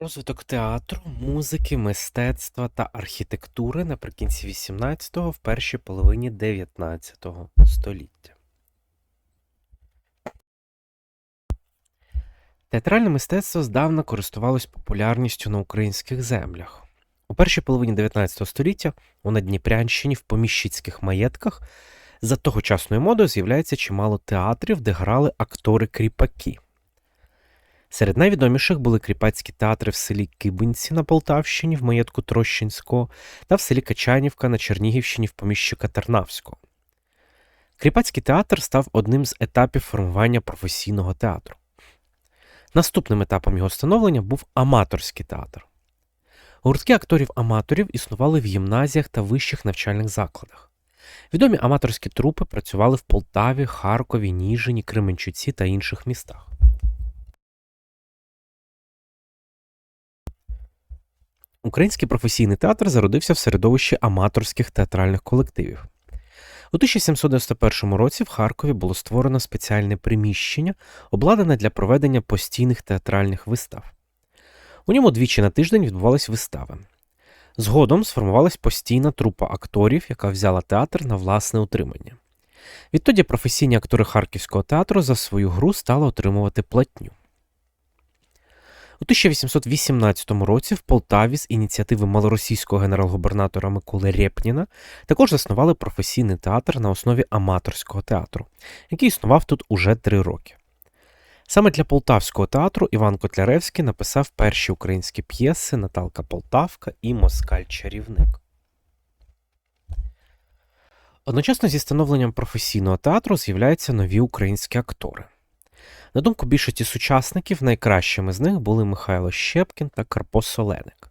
Розвиток театру, музики, мистецтва та архітектури наприкінці XVIII – в першій половині XIX століття. Театральне мистецтво здавна користувалось популярністю на українських землях. У першій половині XIX століття у Надніпрянщині в поміщицьких маєтках за тогочасною модою з'являється чимало театрів, де грали актори-кріпаки. Серед найвідоміших були кріпацькі театри в селі Кибинці на Полтавщині в маєтку Трощинського та в селі Качанівка на Чернігівщині в поміщика Тернавського. Кріпацький театр став одним з етапів формування професійного театру. Наступним етапом його становлення був аматорський театр. Гуртки акторів-аматорів існували в гімназіях та вищих навчальних закладах. Відомі аматорські трупи працювали в Полтаві, Харкові, Ніжині, Кременчуці та інших містах. Український професійний театр зародився в середовищі аматорських театральних колективів. У 1791 році в Харкові було створено спеціальне приміщення, обладнане для проведення постійних театральних вистав. У ньому двічі на тиждень відбувались вистави. Згодом сформувалась постійна трупа акторів, яка взяла театр на власне утримання. Відтоді професійні актори Харківського театру за свою гру стали отримувати платню. У 1818 році в Полтаві з ініціативи малоросійського генерал-губернатора Миколи Рєпніна також заснували професійний театр на основі аматорського театру, який існував тут уже три роки. Саме для полтавського театру Іван Котляревський написав перші українські п'єси Наталка Полтавка і Москаль-чарівник. Одночасно зі становленням професійного театру з'являються нові українські актори. На думку більшості сучасників, найкращими з них були Михайло Щепкін та Карпо Соленик.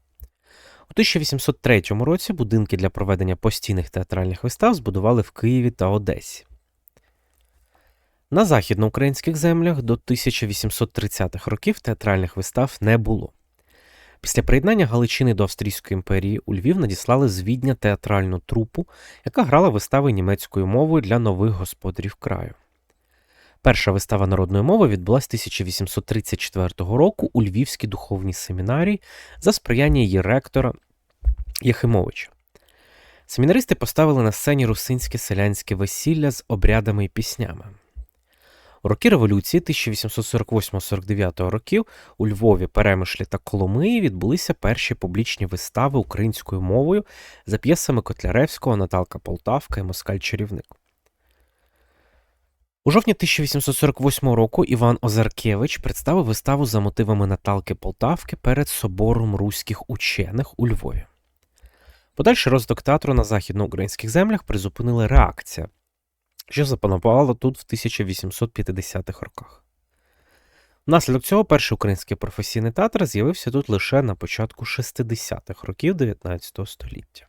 У 1803 році будинки для проведення постійних театральних вистав збудували в Києві та Одесі. На західноукраїнських землях до 1830-х років театральних вистав не було. Після приєднання Галичини до Австрійської імперії у Львів надіслали з Відня театральну трупу, яка грала вистави німецькою мовою для нових господарів краю. Перша вистава народної мови відбулася 1834 року у Львівській духовній семінарії за сприяння її ректора Єхимовича. Семінаристи поставили на сцені русинське селянське весілля з обрядами і піснями. У роки революції 1848-49 років у Львові, Перемишлі та Коломиї відбулися перші публічні вистави українською мовою за п'єсами Котляревського, Наталка Полтавка і Москаль Чарівник. У жовтні 1848 року Іван Озаркевич представив виставу за мотивами Наталки Полтавки перед собором руських учених у Львові. Подальший розвиток театру на західноукраїнських землях призупинила реакція, що запанувала тут в 1850-х роках. Внаслідок цього перший український професійний театр з'явився тут лише на початку 60-х років 19 століття.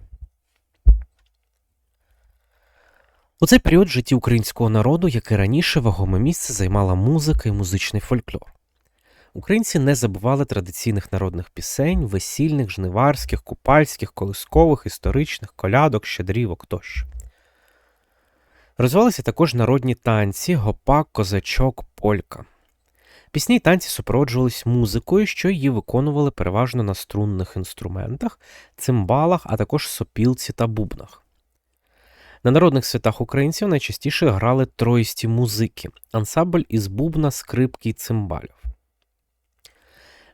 У цей період в житті українського народу, як і раніше, вагоме місце займала музика і музичний фольклор. Українці не забували традиційних народних пісень, весільних, жниварських, купальських, колискових, історичних, колядок, щедрівок тощо. Розвивалися також народні танці, гопак, козачок, полька. Пісні й танці супроводжувались музикою, що її виконували переважно на струнних інструментах, цимбалах, а також сопілці та бубнах. На народних святах українців найчастіше грали троїсті музики, ансамбль із бубна, скрипки і цимбалів.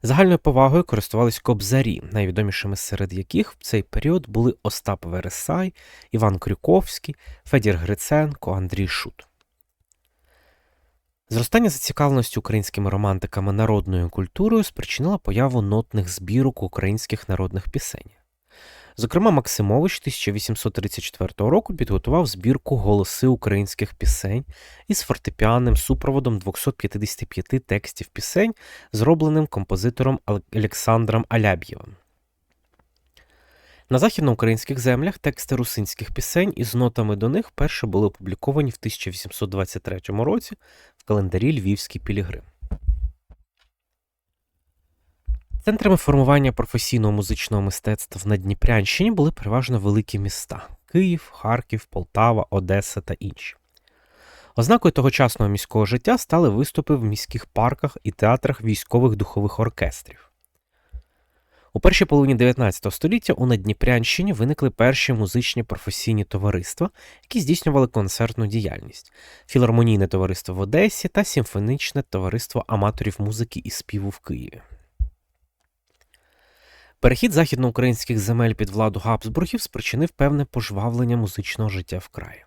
Загальною повагою користувались кобзарі, найвідомішими серед яких в цей період були Остап Вересай, Іван Крюковський, Федір Гриценко, Андрій Шут. Зростання зацікавленості українськими романтиками народною культурою спричинило появу нотних збірок українських народних пісень. Зокрема, Максимович 1834 року підготував збірку голоси українських пісень із фортепіанним супроводом 255 текстів пісень, зробленим композитором Олександром Аляб'євим. На західноукраїнських землях тексти русинських пісень із нотами до них вперше були опубліковані в 1823 році в календарі Львівський Пілігрим. Центрами формування професійного музичного мистецтва в Надніпрянщині були переважно великі міста Київ, Харків, Полтава, Одеса та інші. Ознакою тогочасного міського життя стали виступи в міських парках і театрах військових духових оркестрів. У першій половині 19 століття у Надніпрянщині виникли перші музичні професійні товариства, які здійснювали концертну діяльність, філармонійне товариство в Одесі та симфонічне товариство аматорів музики і співу в Києві. Перехід західноукраїнських земель під владу Габсбургів спричинив певне пожвавлення музичного життя в краї.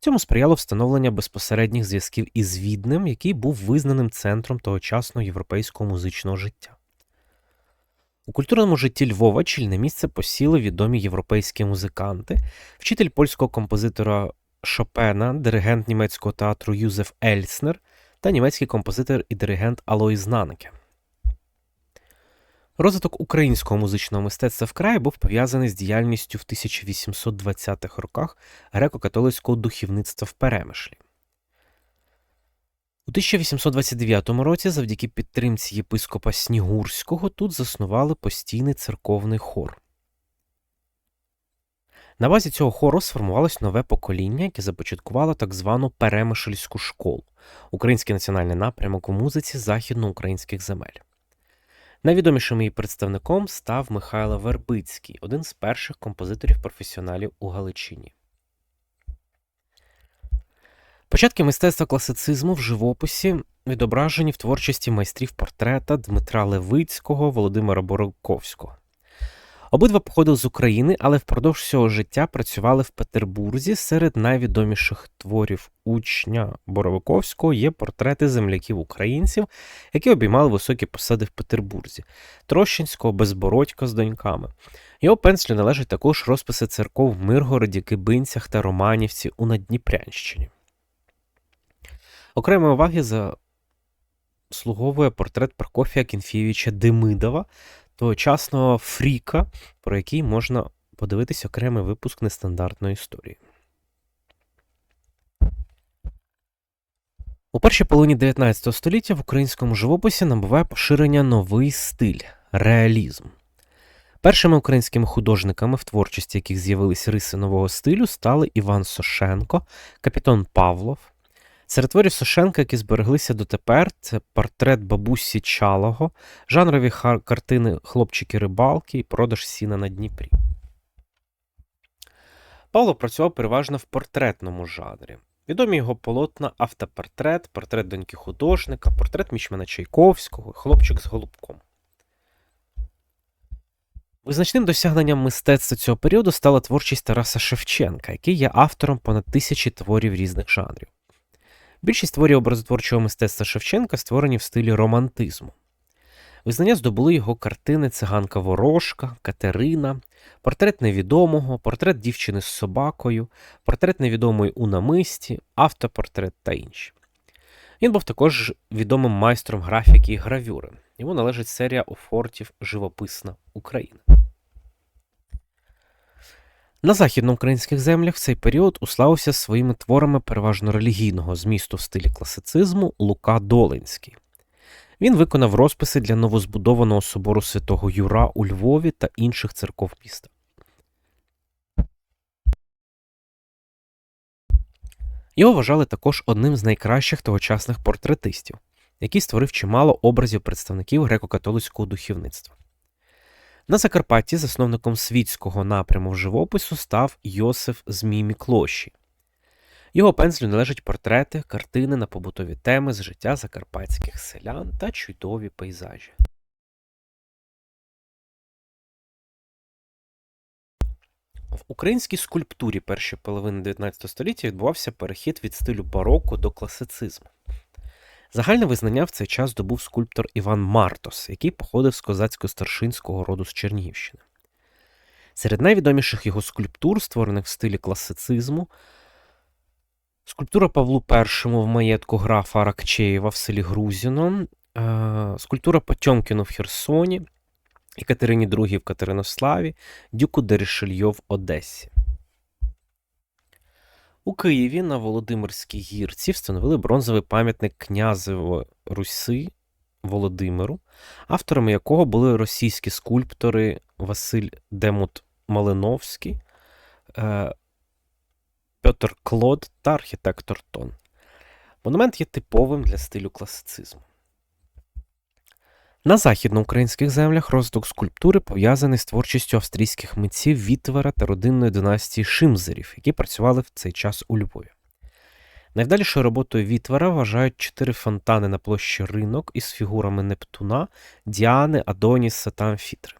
Цьому сприяло встановлення безпосередніх зв'язків із Віднем, який був визнаним центром тогочасного європейського музичного життя. У культурному житті Львова чільне місце посіли відомі європейські музиканти, вчитель польського композитора Шопена, диригент німецького театру Юзеф Ельснер та німецький композитор і диригент Алой Нанке. Розвиток українського музичного мистецтва в краї був пов'язаний з діяльністю в 1820-х роках греко-католицького духовництва в Перемишлі. У 1829 році, завдяки підтримці єпископа Снігурського, тут заснували постійний церковний хор. На базі цього хору сформувалось нове покоління, яке започаткувало так звану Перемишльську школу український національний напрямок у музиці західноукраїнських земель. Найвідомішим її представником став Михайло Вербицький, один з перших композиторів-професіоналів у Галичині. Початки мистецтва класицизму в живописі відображені в творчості майстрів портрета Дмитра Левицького, Володимира Бороковського. Обидва походили з України, але впродовж всього життя працювали в Петербурзі. Серед найвідоміших творів учня Боровиковського є портрети земляків українців, які обіймали високі посади в Петербурзі, Трощинського, Безбородька з доньками. Його пенслю належать також розписи церков в Миргороді, Кибинцях та Романівці у Надніпрянщині. Окремої уваги заслуговує портрет Прокофія Кінфєвича Демидова, тогочасного Фріка, про який можна подивитись окремий випуск нестандартної історії. У першій половині 19 століття в українському живописі набуває поширення новий стиль реалізм. Першими українськими художниками, в творчості яких з'явились риси нового стилю, стали Іван Сошенко, Капітон Павлов, Серед творів Сошенка, які збереглися дотепер, це портрет бабусі Чалого, жанрові картини Хлопчики-рибалки і продаж сіна на Дніпрі. Павло працював переважно в портретному жанрі. Відомі його полотна автопортрет, портрет доньки художника, портрет мічмана Чайковського, хлопчик з голубком. Визначним досягненням мистецтва цього періоду стала творчість Тараса Шевченка, який є автором понад тисячі творів різних жанрів. Більшість творів образотворчого мистецтва Шевченка створені в стилі романтизму. Визнання здобули його картини Циганка Ворожка, Катерина, портрет невідомого, портрет дівчини з собакою, портрет невідомої у намисті, автопортрет та інші. Він був також відомим майстром графіки і гравюри. Йому належить серія офортів Живописна Україна. На західноукраїнських землях в цей період уславився своїми творами переважно релігійного змісту в стилі класицизму Лука Долинський. Він виконав розписи для новозбудованого собору святого Юра у Львові та інших церков міста. Його вважали також одним з найкращих тогочасних портретистів, який створив чимало образів представників греко-католицького духовництва. На Закарпатті засновником світського напряму живопису став Йосиф Змій Міклоші. Його пензлю належать портрети, картини на побутові теми з життя закарпатських селян та чудові пейзажі. В українській скульптурі першої половини 19 століття відбувався перехід від стилю бароко до класицизму. Загальне визнання в цей час здобув скульптор Іван Мартос, який походив з козацько-старшинського роду з Чернігівщини. Серед найвідоміших його скульптур, створених в стилі класицизму, скульптура Павлу І в маєтку графа Аракчеєва в селі Грузіно, е, скульптура Потьомкіну в Херсоні, і Катерині II в Катеринославі, Дюку Дерішельо в Одесі. У Києві на Володимирській гірці встановили бронзовий пам'ятник князеву Руси Володимиру, авторами якого були російські скульптори Василь Демут Малиновський, е, Петр Клод та архітектор Тон. Монумент є типовим для стилю класицизму. На західноукраїнських землях розвиток скульптури пов'язаний з творчістю австрійських митців Вітвера та родинної династії Шимзерів, які працювали в цей час у Львові. Найвдалішою роботою Вітвера вважають чотири фонтани на площі ринок із фігурами Нептуна, Діани, Адоніса та Амфітри.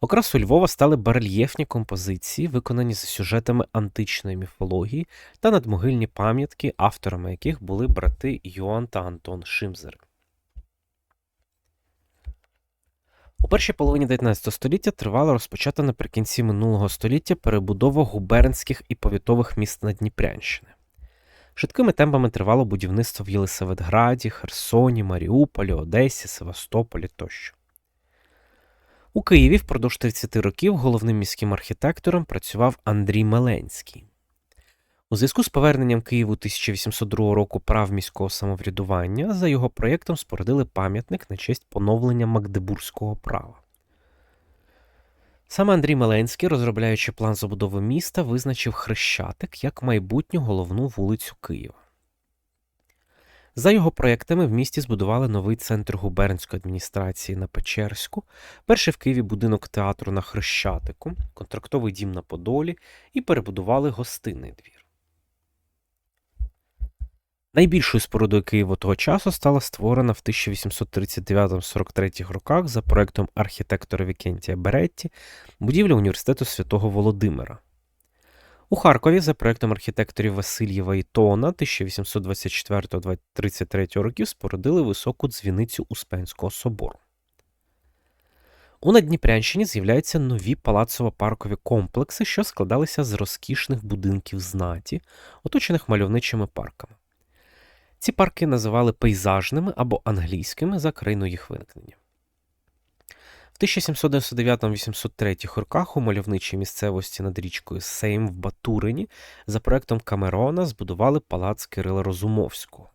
Окрасою Львова стали барельєфні композиції, виконані за сюжетами античної міфології та надмогильні пам'ятки, авторами яких були брати Йоанн та Антон Шимзери. У першій половині 19 століття тривала розпочата наприкінці минулого століття перебудова губернських і повітових міст Надніпрянщини. Швидкими темпами тривало будівництво в Єлисаветграді, Херсоні, Маріуполі, Одесі, Севастополі тощо. У Києві впродовж 30 років головним міським архітектором працював Андрій Меленський. У зв'язку з поверненням Києву 1802 року прав міського самоврядування за його проєктом спорудили пам'ятник на честь поновлення Магдебурзького права. Саме Андрій Меленський, розробляючи план забудови міста, визначив Хрещатик як майбутню головну вулицю Києва. За його проєктами в місті збудували новий центр губернської адміністрації на Печерську, перший в Києві будинок театру на Хрещатику, контрактовий дім на Подолі і перебудували гостинний двір. Найбільшою спорудою Києва того часу стала створена в 1839-43 роках за проектом архітектора Вікентія Беретті будівля університету святого Володимира. У Харкові за проектом архітекторів Васильєва і Тона 1824-33 років спорудили високу дзвіницю Успенського собору. У Надніпрянщині з'являються нові палацово-паркові комплекси, що складалися з розкішних будинків знаті, оточених мальовничими парками. Ці парки називали пейзажними або англійськими за країною їх виникнення. В 1799-803 роках у мальовничій місцевості над річкою Сейм в Батурині за проектом Камерона збудували палац Кирила Розумовського.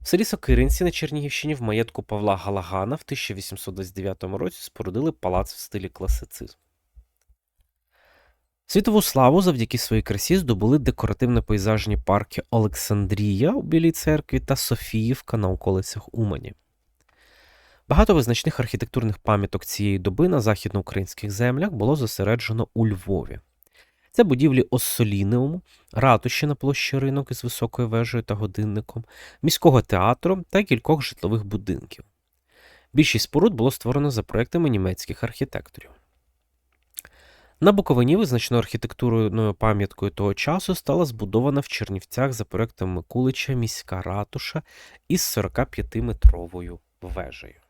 В селі Сокиринці на Чернігівщині в маєтку Павла Галагана в 1829 році спорудили палац в стилі класицизм. Світову славу завдяки своїй красі здобули декоративно-пейзажні парки Олександрія у Білій церкві та Софіївка на околицях Умані. Багато визначних архітектурних пам'яток цієї доби на західноукраїнських землях було зосереджено у Львові. Це будівлі Оссолінеуму, ратуші на площі ринок із високою вежею та годинником, міського театру та кількох житлових будинків. Більшість споруд було створено за проектами німецьких архітекторів. На Буковині визначною архітектурною пам'яткою того часу стала збудована в Чернівцях за проектом Микулича міська ратуша із 45-метровою вежею.